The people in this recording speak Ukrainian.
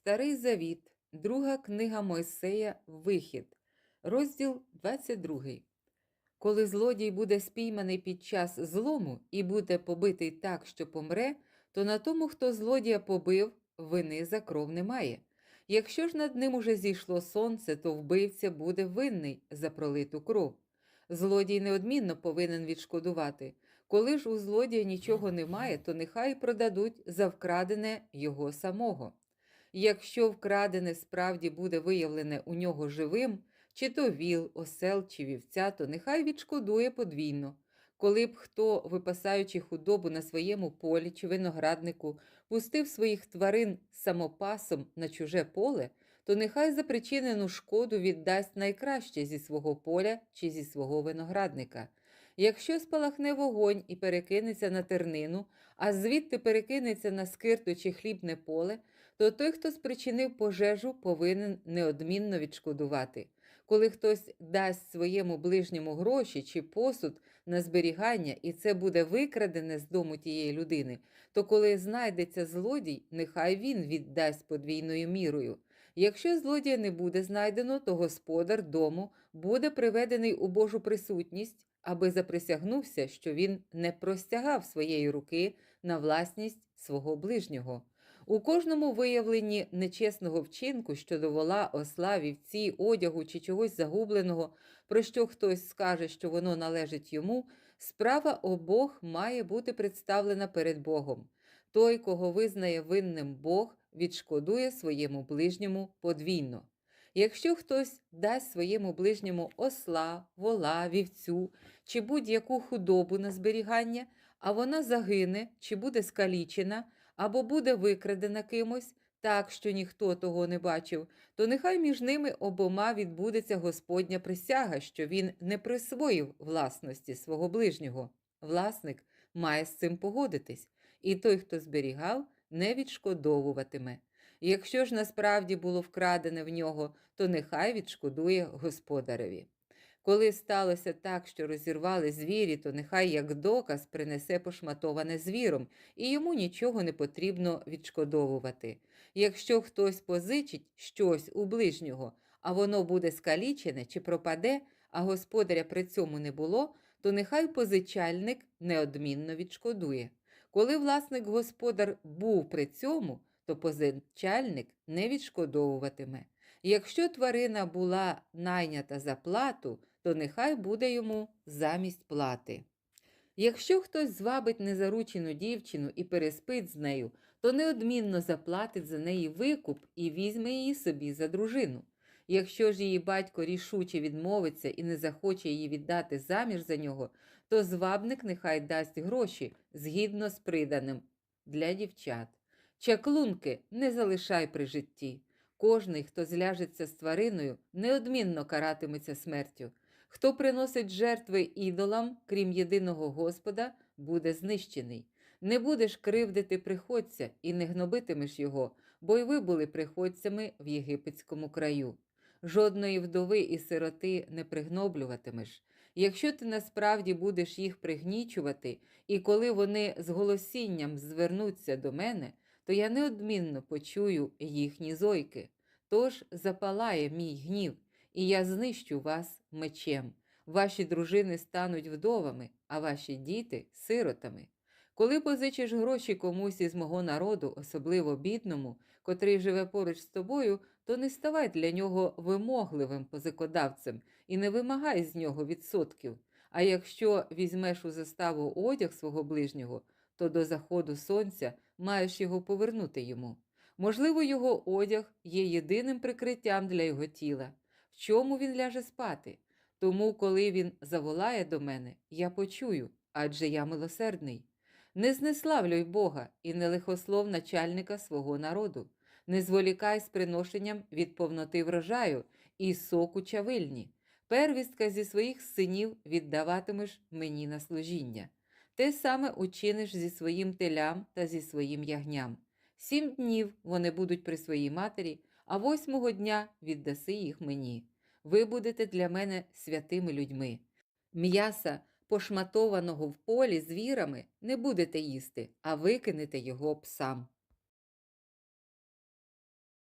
Старий Завіт, друга книга Мойсея, Вихід, розділ 22. Коли злодій буде спійманий під час злому і буде побитий так, що помре, то на тому, хто злодія побив, вини за кров немає. Якщо ж над ним уже зійшло сонце, то вбивця буде винний за пролиту кров. Злодій неодмінно повинен відшкодувати. Коли ж у злодія нічого немає, то нехай продадуть за вкрадене його самого. Якщо вкрадене справді буде виявлене у нього живим, чи то віл, осел чи вівця, то нехай відшкодує подвійно. Коли б хто, випасаючи худобу на своєму полі чи винограднику, пустив своїх тварин самопасом на чуже поле, то нехай за причинену шкоду віддасть найкраще зі свого поля чи зі свого виноградника. Якщо спалахне вогонь і перекинеться на тернину, а звідти перекинеться на скирту чи хлібне поле, то той, хто спричинив пожежу, повинен неодмінно відшкодувати. Коли хтось дасть своєму ближньому гроші чи посуд на зберігання, і це буде викрадене з дому тієї людини, то коли знайдеться злодій, нехай він віддасть подвійною мірою. Якщо злодія не буде знайдено, то господар дому буде приведений у Божу присутність, аби заприсягнувся, що він не простягав своєї руки на власність свого ближнього. У кожному виявленні нечесного вчинку щодо вола, осла, вівці, одягу чи чогось загубленого, про що хтось скаже, що воно належить йому, справа обох має бути представлена перед Богом. Той, кого визнає винним Бог, відшкодує своєму ближньому подвійно. Якщо хтось дасть своєму ближньому осла, вола, вівцю чи будь-яку худобу на зберігання, а вона загине чи буде скалічена, або буде викрадена кимось, так що ніхто того не бачив, то нехай між ними обома відбудеться Господня присяга, що він не присвоїв власності свого ближнього. Власник має з цим погодитись, і той, хто зберігав, не відшкодовуватиме. Якщо ж насправді було вкрадене в нього, то нехай відшкодує господареві. Коли сталося так, що розірвали звірі, то нехай як доказ принесе пошматоване звіром, і йому нічого не потрібно відшкодовувати. Якщо хтось позичить щось у ближнього, а воно буде скалічене чи пропаде, а господаря при цьому не було, то нехай позичальник неодмінно відшкодує. Коли власник господар був при цьому, то позичальник не відшкодовуватиме. Якщо тварина була найнята за плату, то нехай буде йому замість плати. Якщо хтось звабить незаручену дівчину і переспить з нею, то неодмінно заплатить за неї викуп і візьме її собі за дружину. Якщо ж її батько рішуче відмовиться і не захоче її віддати заміж за нього, то звабник нехай дасть гроші згідно з приданим для дівчат. Чаклунки не залишай при житті. Кожний, хто зляжеться з твариною, неодмінно каратиметься смертю. Хто приносить жертви ідолам, крім єдиного Господа, буде знищений. Не будеш кривдити приходця і не гнобитимеш його, бо й ви були приходцями в єгипетському краю. Жодної вдови і сироти не пригноблюватимеш. Якщо ти насправді будеш їх пригнічувати, і коли вони з голосінням звернуться до мене, то я неодмінно почую їхні зойки. Тож запалає мій гнів, і я знищу вас мечем. Ваші дружини стануть вдовами, а ваші діти сиротами. Коли позичиш гроші комусь із мого народу, особливо бідному, котрий живе поруч з тобою, то не ставай для нього вимогливим позикодавцем і не вимагай з нього відсотків. А якщо візьмеш у заставу одяг свого ближнього, то до заходу сонця маєш його повернути йому. Можливо, його одяг є єдиним прикриттям для його тіла. В чому він ляже спати? Тому, коли він заволає до мене, я почую, адже я милосердний. Не знеславлюй Бога і не лихослов начальника свого народу, не зволікай з приношенням від повноти врожаю і соку чавильні. Первістка зі своїх синів віддаватимеш мені на служіння. Те саме учиниш зі своїм телям та зі своїм ягням. Сім днів вони будуть при своїй матері, а восьмого дня віддаси їх мені. Ви будете для мене святими людьми. М'яса, пошматованого в полі звірами, не будете їсти, а викинете його псам.